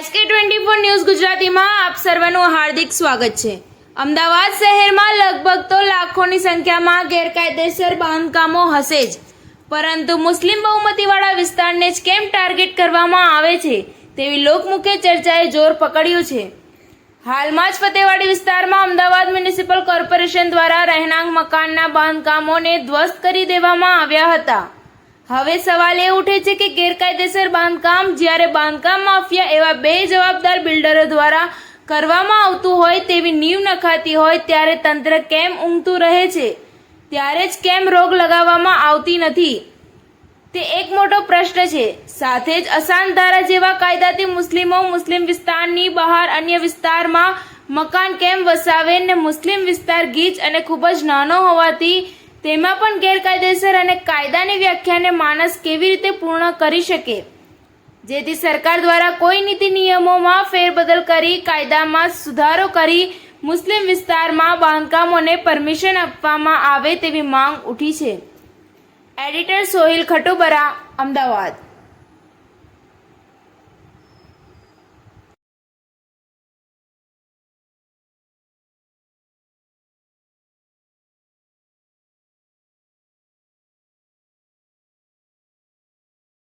SK twenty four news ગુજરાતીમાં આપ સર્વનું હાર્દિક સ્વાગત છે. અમદાવાદ શહેરમાં લગભગ તો લાખોની સંખ્યામાં ગેરકાયદેસર બાંધકામો હશે જ. પરંતુ મુસ્લિમ બહુમતીવાળા વિસ્તારને જ કેમ ટાર્ગેટ કરવામાં આવે છે તેવી લોકમુખ્ય ચર્ચાએ જોર પકડ્યું છે. હાલમાં જ ફતેવાડી વિસ્તારમાં અમદાવાદ મ્યુનિસિપલ કોર્પોરેશન દ્વારા રહેણાંક મકાનના બાંધકામોને ધ્વસ્ત કરી દેવામાં આવ્યા હતા. હવે સવાલ એ ઉઠે છે કે ગેરકાયદેસર બાંધકામ જ્યારે બાંધકામ માફિયા એવા બે જવાબદાર બિલ્ડરો દ્વારા કરવામાં આવતું હોય તેવી નીવ નખાતી હોય ત્યારે તંત્ર કેમ ઊંઘતું રહે છે? ત્યારે જ કેમ રોગ લગાવવામાં આવતી નથી? તે એક મોટો પ્રશ્ન છે. સાથે જ અસાન ધારા જેવા કાયદાથી મુસ્લિમો મુસ્લિમ વિસ્તારની બહાર અન્ય વિસ્તારમાં મકાન કેમ વસાવે ને મુસ્લિમ વિસ્તાર ગીચ અને ખૂબ જ નાનો હોવાથી તેમાં પણ ગેરકાયદેસર અને કાયદાની વ્યાખ્યાને માણસ કેવી રીતે પૂર્ણ કરી શકે? જેથી સરકાર દ્વારા કોઈ નીતિ નિયમોમાં ફેરબદલ કરી, કાયદામાં સુધારો કરી, મુસ્લિમ વિસ્તારમાં બાંધકામોને પરમિશન આપવામાં આવે તેવી માંગ ઉઠી છે. એડિટર સોહિલ ખટોબરા, અમદાવાદ.